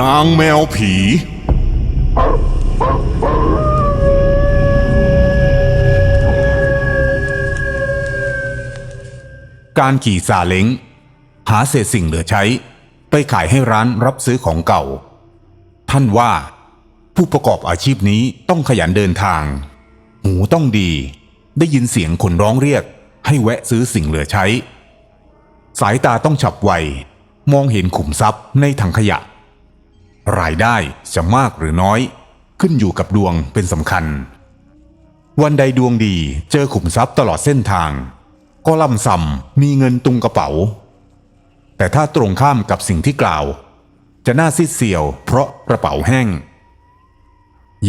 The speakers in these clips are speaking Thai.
นางแมวผี การขี่ซาเล้ง หาเศษสิ่งเหลือใช้ ไปขายให้ร้านรับซื้อของเก่า ท่านว่า ผู้ประกอบอาชีพนี้ต้องขยันเดินทาง หูต้องดี ได้ยินเสียงคนร้องเรียก ให้แวะซื้อสิ่งเหลือใช้ สายตาต้องฉับไวมองเห็นขุมทรัพย์ในถังขยะ รายได้จะมากหรือน้อย ขึ้นอยู่กับดวงเป็นสำคัญ วันใดดวงดีเจอขุมทรัพย์ตลอดเส้นทาง ก็ล่ำซ้ำมีเงินตุงกระเป๋า แต่ถ้าตรงข้ามกับสิ่งที่กล่าว จะน่าซิดเสียวเพราะกระเป๋าแห้ง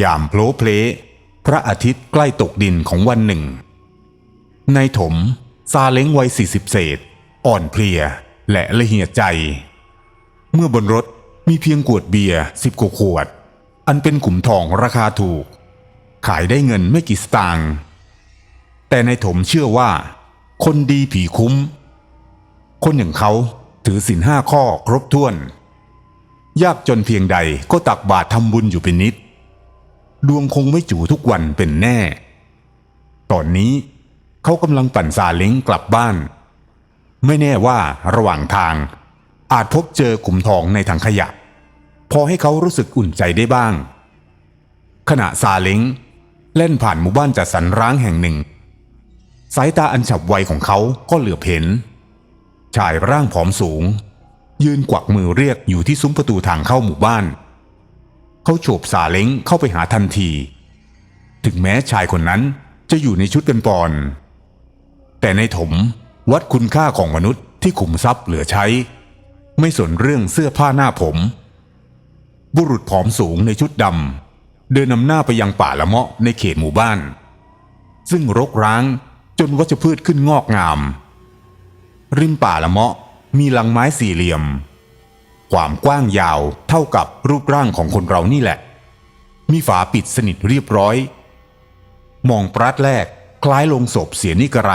ยามโผล่เพลพระอาทิตย์ใกล้ตกดินของวันหนึ่งในถมซาเล้งวัยสี่สิบเศษ อ่อนเพลียและละเหียดใจ เมื่อบนรถ มีเพียงขวดเบียร์สิบกว่าขวด อันเป็นขุมทองราคาถูก ขายได้เงินไม่กี่สตางค์แต่ในถมเชื่อว่า คนดีผีคุ้ม คนอย่างเขาถือศีลห้าข้อครบถ้วน ยากจนเพียงใดก็ตักบาตรทำบุญอยู่เป็นนิด ดวงคงไม่จู่ทุกวันเป็นแน่ ตอนนี้เขากำลังปั่นซาเล้งกลับบ้าน ไม่แน่ว่าระหว่างทาง อาจพบเจอกลุ่มทองในถังขยะ พอให้เขารู้สึกอุ่นใจได้บ้าง ขณะซาเล้งเล่นผ่านหมู่บ้านจัดสรรร้างแห่งหนึ่ง สายตาอันฉับไวของเขาก็เหลือบเห็น ชายร่างผอมสูง ยืนกวักมือเรียกอยู่ที่ซุ้มประตูทางเข้าหมู่บ้าน เขาโฉบซาเล้งเข้าไปหาทันที ถึงแม้ชายคนนั้นจะอยู่ในชุดกันปอน แต่ในถมวัดคุณค่าของมนุษย์ที่ขุมทรัพย์เหลือใช้ ไม่สนเรื่องเสื้อผ้าหน้าผม บุรุษผอมสูงในชุดดำเดินนำหน้าไปยังป่าละเมาะในเขตหมู่บ้าน ซึ่งรกร้างจนวัชพืชขึ้นงอกงาม ริมป่าละเมาะมีลังไม้สี่เหลี่ยม ความกว้างยาวเท่ากับรูปร่างของคนเรานี่แหละ มีฝาปิดสนิทเรียบร้อย มองปรัดแรกคล้ายลงศพเสียนิกระไร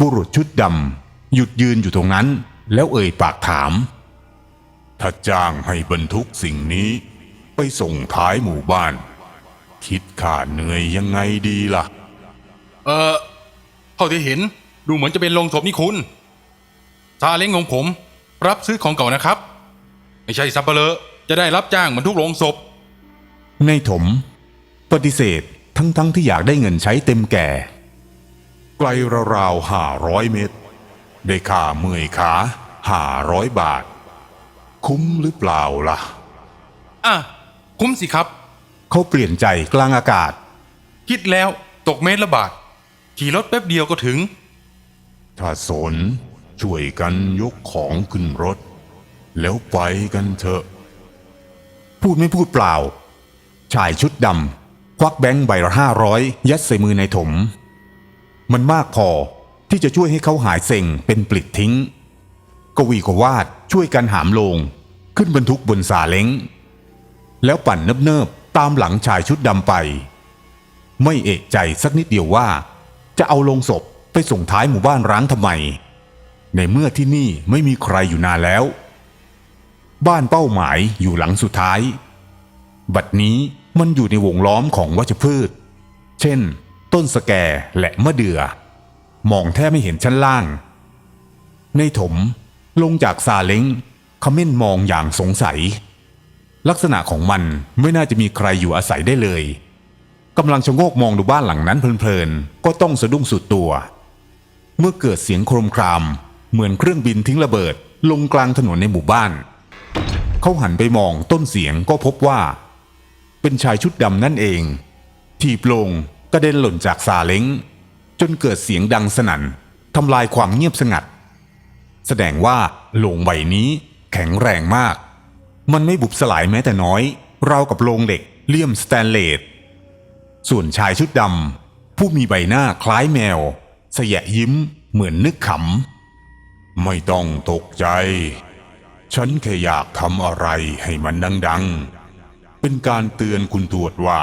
บุรุษชุดดำหยุดยืนอยู่ตรงนั้น แล้วเอ่ยปากถาม ถ้าจ้างให้บรรทุกสิ่งนี้ไปส่งท้ายหมู่บ้าน คิดค่าเหนื่อยยังไงดีล่ะ เออเท่าที่เห็นดูเหมือนจะเป็นโรงศพนี่คุณซาเล้งของผม รับซื้อของเก่านะครับ ไม่ใช่ซับเปลอจะได้รับจ้างเหมือนทุกโรงศพ ในถม ปฏิเสธทั้งๆทที่อยากได้เงินใช้เต็มแก่ ไกลราวๆห้าร้อยเมตร ได้ค่าเมื่อยขาห้าร้อยบาท คุ้มหรือเปล่าล่ะ อะ คุ้มสิครับ เขาเปลี่ยนใจกลางอากาศ คิดแล้วตกเมตรละบาท ขี่รถแป๊บเดียวก็ถึง ถ้าสนช่วยกันยกของขึ้นรถ แล้วไปกันเถอะ พูดไม่พูดเปล่า ชายชุดดำควักแบงค์ใบละห้าร้อยยัดใส่มือในถม มันมากพอ ที่จะช่วยให้เขาหายเซ็งเป็นปลิดทิ้ง กวีกวาดช่วยกันหามลง ขึ้นบรรทุกบนซาเล้ง แล้วปั่นเนิบๆตามหลังชายชุดดำไป ไม่เอกใจสักนิดเดียวว่า จะเอาลงศพไปส่งท้ายหมู่บ้านร้างทำไม ในเมื่อที่นี่ไม่มีใครอยู่นานแล้ว บ้านเป้าหมายอยู่หลังสุดท้าย บัดนี้มันอยู่ในวงล้อมของวัชพืช เช่น ต้นสแกและมะเดื่อ มองแทบไม่เห็นชั้นล่าง ในถมลงจากซาเล้งขม้นมองอย่างสงสัย ลักษณะของมันไม่น่าจะมีใครอยู่อาศัยได้เลยกำลังชะโงกมองดูบ้านหลังนั้นเพลินๆ ก็ต้องสะดุ้งสุดตัว เมื่อเกิดเสียงโครมคราม เหมือนเครื่องบินทิ้งระเบิด ลงกลางถนนในหมู่บ้าน เขาหันไปมองต้นเสียงก็พบว่า เป็นชายชุดดำนั่นเองทีบลงกระเด็นหล่นจากซาเล้ง จนเกิดเสียงดังสนั่นทำลายความเงียบสงัด แสดงว่าโลงใบนี้แข็งแรงมาก มันไม่บุบสลายแม้แต่น้อย ราวกับโลงเหล็กเลี่ยมสแตนเลสส่วนชายชุดดำผู้มีใบหน้าคล้ายแมว สยะยิ้มเหมือนนึกขำ ไม่ต้องตกใจ ฉันแค่อยากทำอะไรให้มันดังๆ เป็นการเตือนคุณตรวจว่า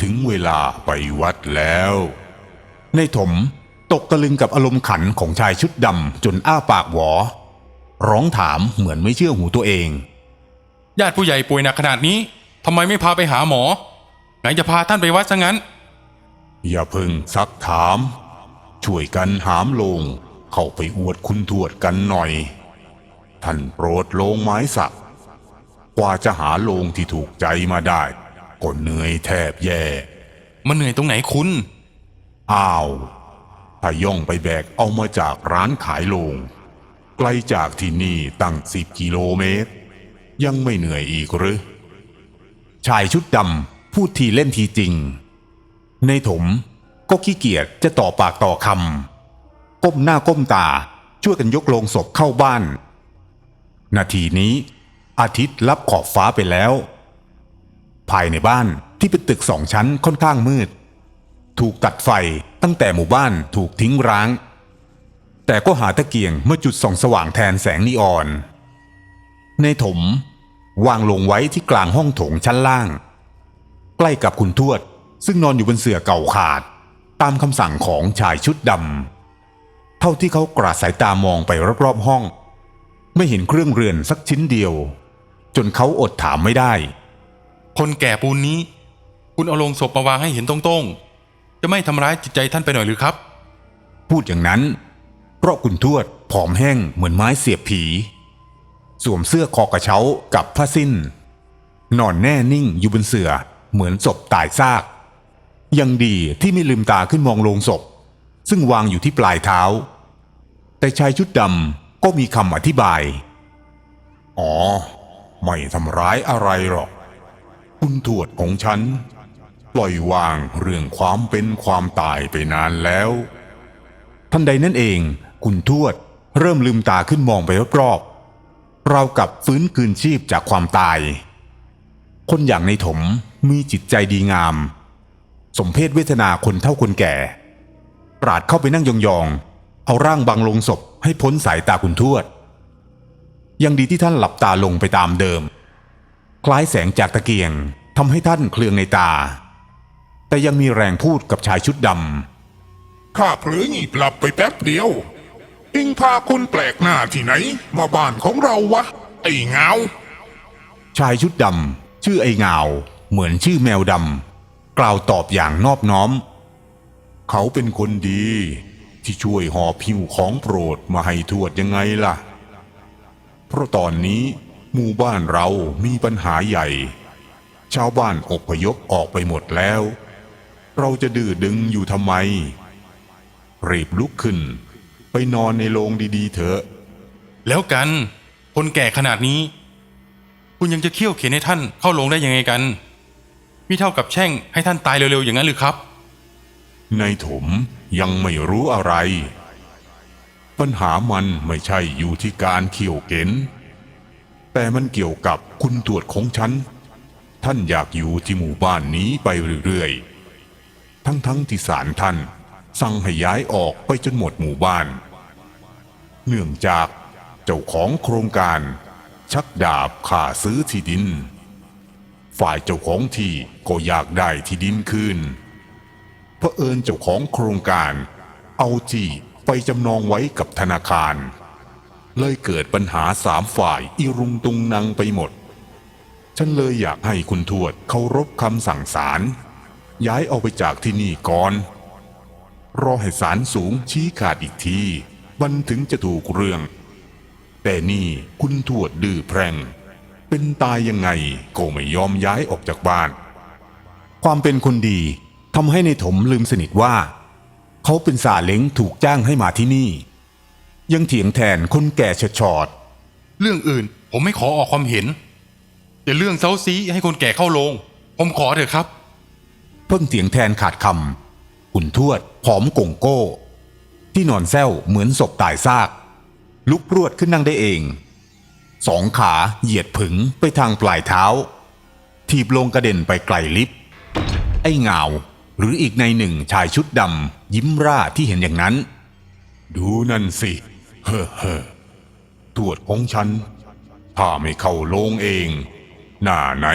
ถึงเวลาไปวัดแล้ว ในถมตกตะลึงกับอารมณ์ขันของชายชุดดำจนอ้าปากหวอ ร้องถามเหมือนไม่เชื่อหูตัวเอง ญาติผู้ใหญ่ป่วยหนักขนาดนี้ทำไมไม่พาไปหาหมอ ไหนจะพาท่านไปวัดซะงั้น อย่าเพึ่งซักถาม ช่วยกันหามลง เข้าไปอวดคุณทวดกันหน่อย ท่านโปรดลงไม้สัก กว่าจะหาลงที่ถูกใจมาได้ก็เหนื่อยแทบแย่ มันเหนื่อยตรงไหนคุณ อ้าว ถ้าย่องไปแบกเอามาจากร้านขายโลง ไกลจากที่นี่ตั้งสิบกิโลเมตร ยังไม่เหนื่อยอีกหรือ ชายชุดดำพูดทีเล่นทีจริง ในถมก็ขี้เกียจจะต่อปากต่อคำก้มหน้าก้มตาช่วยกันยกโลงศพเข้าบ้าน นาทีนี้อาทิตย์ลับขอบฟ้าไปแล้ว ภายในบ้านที่เป็นตึกสองชั้นค่อนข้างมืด ถูกตัดไฟตั้งแต่หมู่บ้านถูกทิ้งร้าง แต่ก็หาตะเกียงเมื่อจุดส่องสว่างแทนแสงนีออน ในถมวางลงไว้ที่กลางห้องโถงชั้นล่าง ใกล้กับคุณทวด ซึ่งนอนอยู่บนเสื่อเก่าขาด ตามคำสั่งของชายชุดดำเท่าที่เขากราดสายตามองไปรอบๆห้อง ไม่เห็นเครื่องเรือนสักชิ้นเดียว จนเขาอดถามไม่ได้ คนแก่ปูนนี้ คุณเอาลงศพมาวางให้เห็นตรงๆ จะไม่ทำร้ายจิตใจท่านไปหน่อยหรือครับ พูดอย่างนั้น เพราะคุณทวดผอมแห้งเหมือนไม้เสียบผี สวมเสื้อคอกระเช้ากับผ้าสิ้น นอนแน่นิ่งอยู่บนเสื่อเหมือนศพตายซาก ยังดีที่ไม่ลืมตาขึ้นมองลงศพ ซึ่งวางอยู่ที่ปลายเท้า แต่ชายชุดดำก็มีคำอธิบาย อ๋อ ไม่ทำร้ายอะไรหรอก คุณทวดของฉัน ปล่อยวางเรื่องความเป็นความตายไปนานแล้ว ทันใดนั่นเอง คุณทวดเริ่มลืมตาขึ้นมองไปรอบๆเรากับฟื้นคืนชีพจากความตาย คนอย่างในถมมีจิตใจดีงาม สมเพศเวทนาคนเท่าคนแก่ ปราดเข้าไปนั่งยองๆ เอาร่างบังลงศพให้พ้นสายตาคุณทวด ยังดีที่ท่านหลับตาลงไปตามเดิม คล้ายแสงจากตะเกียงทำให้ท่านเคลืองในตา แต่ยังมีแรงพูดกับชายชุดดำข้าเผลอหงีบหลับไปแป๊บเดียวเอิงพาคนแปลกหน้าที่ไหน มาบ้านของเราวะ ไอ้เงา ชายชุดดำชื่อไอ้เงา เหมือนชื่อแมวดำกล่าวตอบอย่างนอบน้อม เขาเป็นคนดีที่ช่วยหอบพิวของโปรดมาให้ทวดยังไงล่ะ เพราะตอนนี้หมู่บ้านเรามีปัญหาใหญ่ ชาวบ้านอพยพออกไปหมดแล้ว เราจะดื้อดึงอยู่ทำไม รีบลุกขึ้น ไปนอนในโรงดีๆ เถอะ แล้วกัน คนแก่ขนาดนี้ คุณยังจะเคี่ยวเข็นให้ท่านเข้าลงได้ยังไงกันมิเท่ากับแช่งให้ท่านตายเร็วๆอย่างนั้นหรือครับ ในถมยังไม่รู้อะไร ปัญหามันไม่ใช่อยู่ที่การเขี่ยวเข็น แต่มันเกี่ยวกับคุณตรวจของฉัน ท่านอยากอยู่ที่หมู่บ้านนี้ไปเรื่อยๆ ทั้งๆที่ศาลท่าน สั่งให้ย้ายออกไปจนหมดหมู่บ้าน เนื่องจากเจ้าของโครงการ ชักดาบข่าซื้อที่ดิน ฝ่ายเจ้าของที่ก็อยากได้ที่ดินคืนเพราะเอิญเจ้าของโครงการ เอาที่ไปจำนองไว้กับธนาคาร เลยเกิดปัญหาสามฝ่ายอีรุงตุงนางไปหมด ฉันเลยอยากให้คุณทวดเคารพคำสั่งศาล ย้ายเอาไปจากที่นี่ก่อน รอให้ศาลสูงชี้ขาดอีกทีมันถึงจะถูกเรื่อง แต่นี่คุณทวดดื้อแพร่ง เป็นตายยังไงก็ไม่ยอมย้ายออกจากบ้าน ความเป็นคนดีทำให้ในถมลืมสนิทว่า เขาเป็นสาเล้งถูกจ้างให้มาที่นี่ ยังเถียงแทนคนแก่เฉดชอดเรื่องอื่นผมไม่ขอออกความเห็น แต่เรื่องเซาซีให้คนแก่เข้าลง ผมขอเถอะครับ พิ่งเถียงแทนขาดคำคุณทวดผอมโก่งโก้ ที่นอนแซวเหมือนศพตายซาก ลุกรวดขึ้นนั่งได้เอง สองขาเหยียดผึงไปทางปลายเท้าทีบลงกระเด็นไปไกลลิฟต์ไอ้เงาหรืออีกในหนึ่งชายชุดดำยิ้มร่าที่เห็นอย่างนั้น ดูนั่นสิ เฮ้อเฮ้อตรวจของฉัน ถ้าไม่เข้าโลงเอง หน้าไหน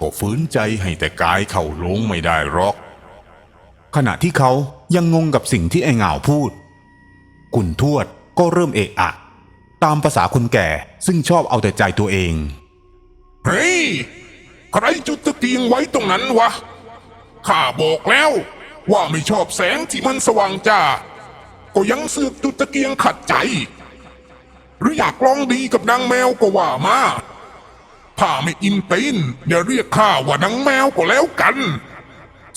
ก็ฝืนใจให้แต่กายเข้าลงไม่ได้หรอก ขณะที่เขายังงงกับสิ่งที่ไอ้เหงาพูด คุณทวดก็เริ่มเอะอะ ตามภาษาคนแก่ซึ่งชอบเอาแต่ใจตัวเอง เฮ้ย ใครจุดตะเกียงไว้ตรงนั้นวะ ข้าบอกแล้ว ว่าไม่ชอบแสงที่มันสว่างจ้า ก็ยังเสือกจุดตะเกียงขัดใจ หรืออยากลองดีกับนางแมวก็ว่ามา ถ้าไม่อินตีนอย่าเรียกข้าว่านางแมวก็แล้วกัน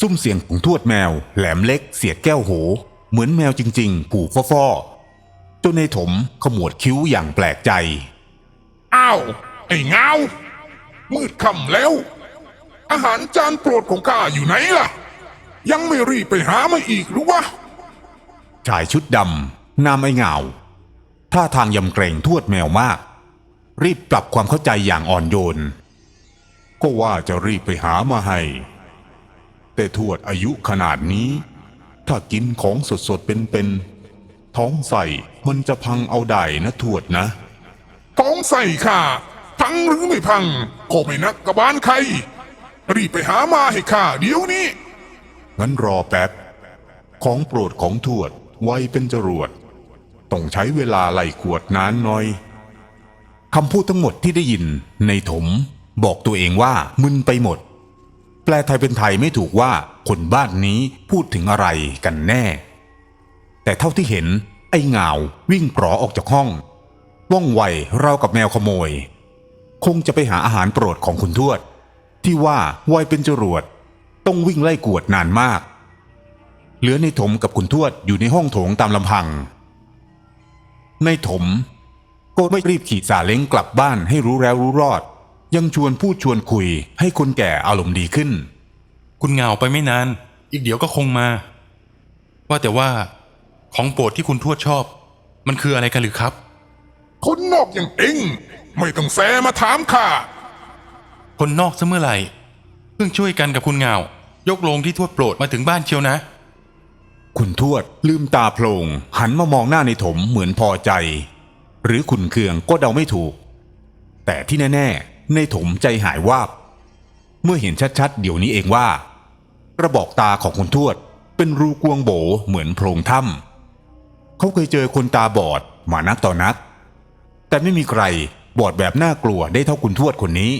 ซุ้มเสียงของทวดแมว แหลมเล็กเสียดแก้วโห เหมือนแมวจริงๆ ผูกฟ่อๆจนในถมขมวดคิ้วอย่างแปลกใจ อ้าว ไอ้เงา มืดค่ำแล้ว อาหารจานโปรดของข้าอยู่ไหนล่ะ ยังไม่รีบไปหามาอีกหรือวะชายชุดดำนามไอ้เหงาท่าทางยำเกรงทวดแมวมาก รีบปรับความเข้าใจอย่างอ่อนโยน ก็ว่าจะรีบไปหามาให้ แต่ทวดอายุขนาดนี้ ถ้ากินของสดๆเป็นๆท้องใส่มันจะพังเอาได้นะทวดนะ ท้องใส่ข้าพังหรือไม่พัง ก็ไม่นักกระบาลใคร รีบไปหามาให้ข้าเดี๋ยวนี้ งั้นรอแป๊บ ของโปรดของทวดไวเป็นจรวด ต้องใช้เวลาไล่ขวดนานหน่อย คำพูดทั้งหมดที่ได้ยินในถม บอกตัวเองว่ามึนไปหมด แปลไทยเป็นไทยไม่ถูกว่าคนบ้านนี้พูดถึงอะไรกันแน่ แต่เท่าที่เห็นไอ้เงาวิ่งปลอออกจากห้องว่องไวราวกับแมวขโมย คงจะไปหาอาหารโปรดของคุณทวด ที่ว่าไวเป็นจรวด ต้องวิ่งไล่กวดนานมาก เหลือในถมกับคุณทวดอยู่ในห้องโถงตามลำพัง ในถม ก็ไม่รีบขี่ซาเล้งกลับบ้านให้รู้แล้วรู้รอด ยังชวนพูดชวนคุยให้คนแก่อารมณ์ดีขึ้น คุณเหงาไปไม่นาน อีกเดี๋ยวก็คงมา ว่าแต่ว่าของโปรดที่คุณทวดชอบ มันคืออะไรกันหรือครับ คนนอกอย่างเองไม่ต้องแซมาถามข้าคนนอกซะเมื่อไหร่เพิ่งช่วยกันกับคุณเหงายกโลงที่ทวดโปรดมาถึงบ้านเชียวนะ คุณทวดลืมตาโพลงหันมามองหน้าในถมเหมือนพอใจ หรือขุนเคืองก็เดาไม่ถูก แต่ที่แน่ ๆ ในถมใจหายวาบ เมื่อเห็นชัดๆ เดี๋ยวนี้เองว่า กระบอกตาของคุณทวด เป็นรูกวงโบเหมือนโพรงถ้ำเขาเคยเจอคนตาบอดมานักต่อนัก แต่ไม่มีใครบอดแบบน่ากลัวได้เท่าคุณทวดคนนี้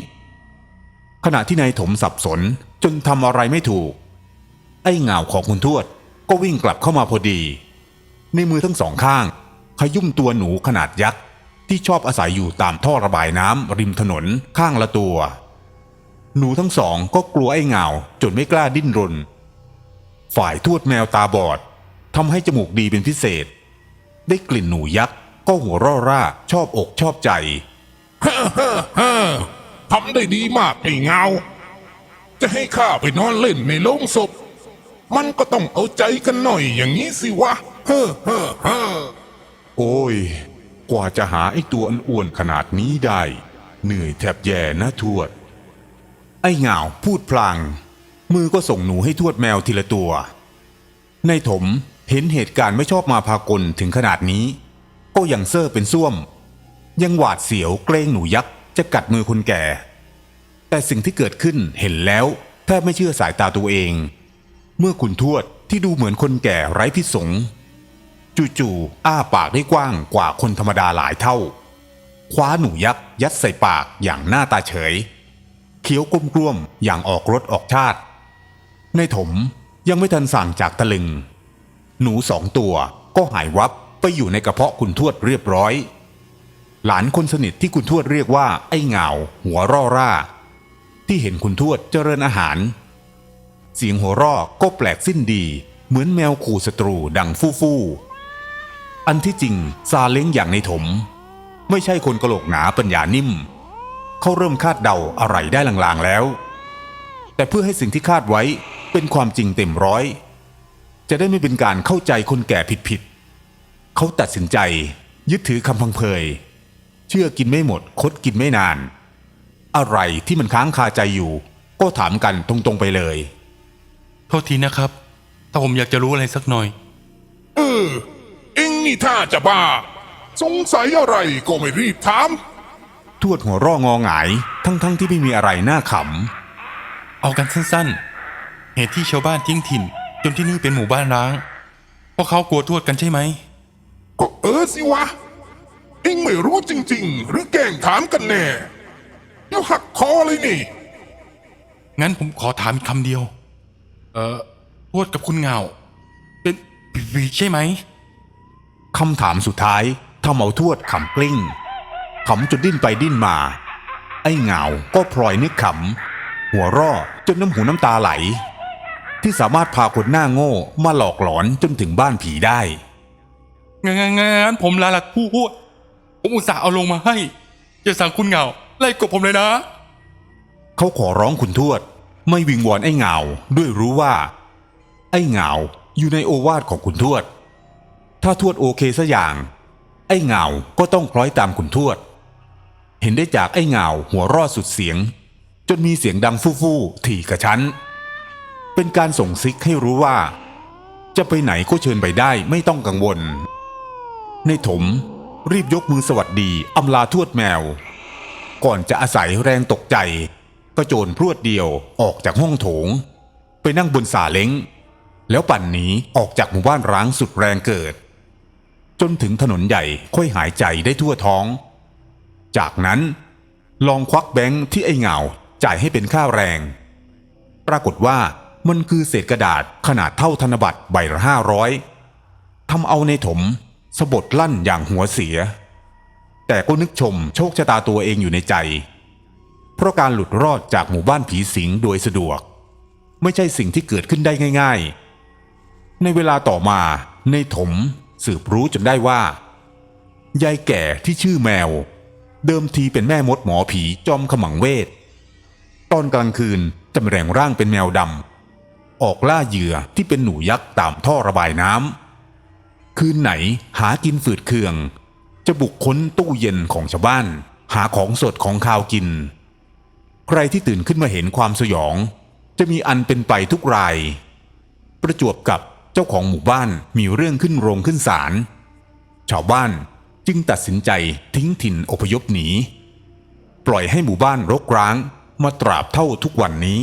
ขณะที่นายถมสับสนจนทำอะไรไม่ถูก ไอ้เหงาของคุณทวดก็วิ่งกลับเข้ามาพอดี ในมือทั้งสองข้าง ขยุ่มตัวหนูขนาดยักษ์ ที่ชอบอาศัยอยู่ตามท่อระบายน้ำริมถนนข้างละตัว หนูทั้งสองก็กลัวไอ้เงาจนไม่กล้าดิ้นรน ฝ่ายทวดแมวตาบอดทำให้จมูกดีเป็นพิเศษ ได้กลิ่นหนูยักษ์ก็หัวร่อร่าชอบอกชอบใจเฮ้อทำได้ดีมากไอ้เงา จะให้ข้าไปนอนเล่นในโรงศพ มันก็ต้องเอาใจกันหน่อยอย่างนี้สิวะ เฮ้อเฮ้อเฮ้อ โอ้ย กว่าจะหาไอ้ตัวอ้วนขนาดนี้ได้ เหนื่อยแทบแย่นะทวด ไอ้เหงาพูดพลาง มือก็ส่งหนูให้ทวดแมวทีละตัว ในถมเห็นเหตุการณ์ไม่ชอบมาพากลถึงขนาดนี้ ก็ยังเซอเป็นส้วม ยังหวาดเสียวเกรงหนูยักษ์จะกัดมือคนแก่ แต่สิ่งที่เกิดขึ้นเห็นแล้วแทบไม่เชื่อสายตาตัวเอง เมื่อคุณทวดที่ดูเหมือนคนแก่ไร้พิษสง จู่ๆอ้าปากได้กว้างกว่าคนธรรมดาหลายเท่า คว้าหนูยักษ์ยัดใส่ปากอย่างหน้าตาเฉย เคี้ยวกลมๆอย่างออกรสออกชาติ ในถมยังไม่ทันสั่งจากตะลึง หนูสองตัวก็หายวับไปอยู่ในกระเพาะคุณทวดเรียบร้อย หลานคนสนิทที่คุณทวดเรียกว่าไอ้เหงาหัวร่อร่า ที่เห็นคุณทวดเจริญอาหาร เสียงหัวราะก็แปลกสิ้นดี เหมือนแมวขู่ศัตรูดังฟู่ฟู่ อันที่จริงซาเล้งอย่างในถม ไม่ใช่คนกะโหลกหนาปัญญานิ่ม เขาเริ่มคาดเดาอะไรได้ลางๆแล้ว แต่เพื่อให้สิ่งที่คาดไว้เป็นความจริงเต็มร้อย จะได้ไม่เป็นการเข้าใจคนแก่ผิดๆเขาตัดสินใจยึดถือคำพังเพย เชื่อกินไม่หมดคดกินไม่นาน อะไรที่มันค้างคาใจอยู่ ก็ถามกันตรงๆไปเลย โทษทีนะครับ ถ้าผมอยากจะรู้อะไรสักหน่อย เออเอ็ง นี่ถ้าจะบ้า สงสัยอะไรก็ไม่รีบถาม ทวดหัวเร่องอหงาย ทั้งๆที่ไม่มีอะไรน่าขเอากันสั้นๆ เหตุที่ชาวบ้านทิ้งถิ่น จนที่นี่เป็นหมู่บ้านร้างเพราะเขากลัวทวดกันใช่ไหม ก็เออสิวะ เอ็งไม่รู้จริง ๆ หรือแกล้งถามกันแน่เดี๋ยวหักคอเลยนี่ งั้นผมขอถามอีกคำเดียว เอ่อทวดกับคุณเหงา เป็นผีใช่ไหมำ คำถามสุดท้ายทำเอาทวดขำกลิ้งขำจนดิ้นไปดิ้นมา ไอ้เหงาก็พลอยนึกขำหัวเร่อจนน้ำหูน้ำตาไหล ที่สามารถพาคนหน้าโง่มาหลอกหลอนจนถึงบ้านผีได้งั้นงั้นงั้นผมลาหลักพูดผมอุตส่าห์เอาลงมาให้จะสั่งคุณเหงาไล่กบผมเลยนะ เขาขอร้องคุณทวด ไม่วิงวอนไอ้เหงาด้วยรู้ว่า ไอ้เหงาอยู่ในโอวาทของคุณทวด ถ้าทวดโอเคสัอย่าง ไอ้เงาก็ต้องคล้อยตามคุณทวด เห็นได้จากไอ้เงาหัวรอดสุดเสียง จนมีเสียงดังฟู่ฟู่ถี่กระชั้น เป็นการส่งซิกให้รู้ว่า จะไปไหนก็เชิญไปได้ไม่ต้องกังวล ในถมรีบยกมือสวัสดีอำลาทวดแมว ก่อนจะอาศัยแรงตกใจกระโจนพรวดเดียวออกจากห้องโถง ไปนั่งบนสาเล้ง แล้วปั่นหนีออกจากหมู่บ้านร้างสุดแรงเกิด จนถึงถนนใหญ่ค่อยหายใจได้ทั่วท้อง จากนั้นลองควักแบงค์ที่ไอ้เหงาจ่ายให้เป็นค่าแรง ปรากฏว่ามันคือเศษกระดาษขนาดเท่าธนบัตรใบละห้าร้อยทำเอาในถมสะบดลั่นอย่างหัวเสีย แต่ก็นึกชมโชคชะตาตัวเองอยู่ในใจ เพราะการหลุดรอดจากหมู่บ้านผีสิงโดยสะดวก ไม่ใช่สิ่งที่เกิดขึ้นได้ง่าย ๆ ในเวลาต่อมาในถม สืบรู้จนได้ว่ายายแก่ที่ชื่อแมว เดิมทีเป็นแม่มดหมอผีจอมขมังเวท ตอนกลางคืนจำแรงร่างเป็นแมวดำออกล่าเหยื่อที่เป็นหนูยักษ์ตามท่อระบายน้ำคืนไหนหากินฝืดเคือง จะบุกค้นตู้เย็นของชาวบ้าน หาของสดของข้าวกิน ใครที่ตื่นขึ้นมาเห็นความสยอง จะมีอันเป็นไปทุกราย ประจวบกับ เจ้าของหมู่บ้านมีเรื่องขึ้นโรงขึ้นศาลชาวบ้านจึงตัดสินใจทิ้งถิ่นอพยพหนี ปล่อยให้หมู่บ้านรกร้างมาตราบเท่าทุกวันนี้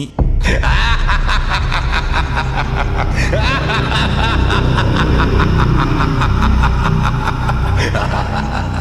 Ha ha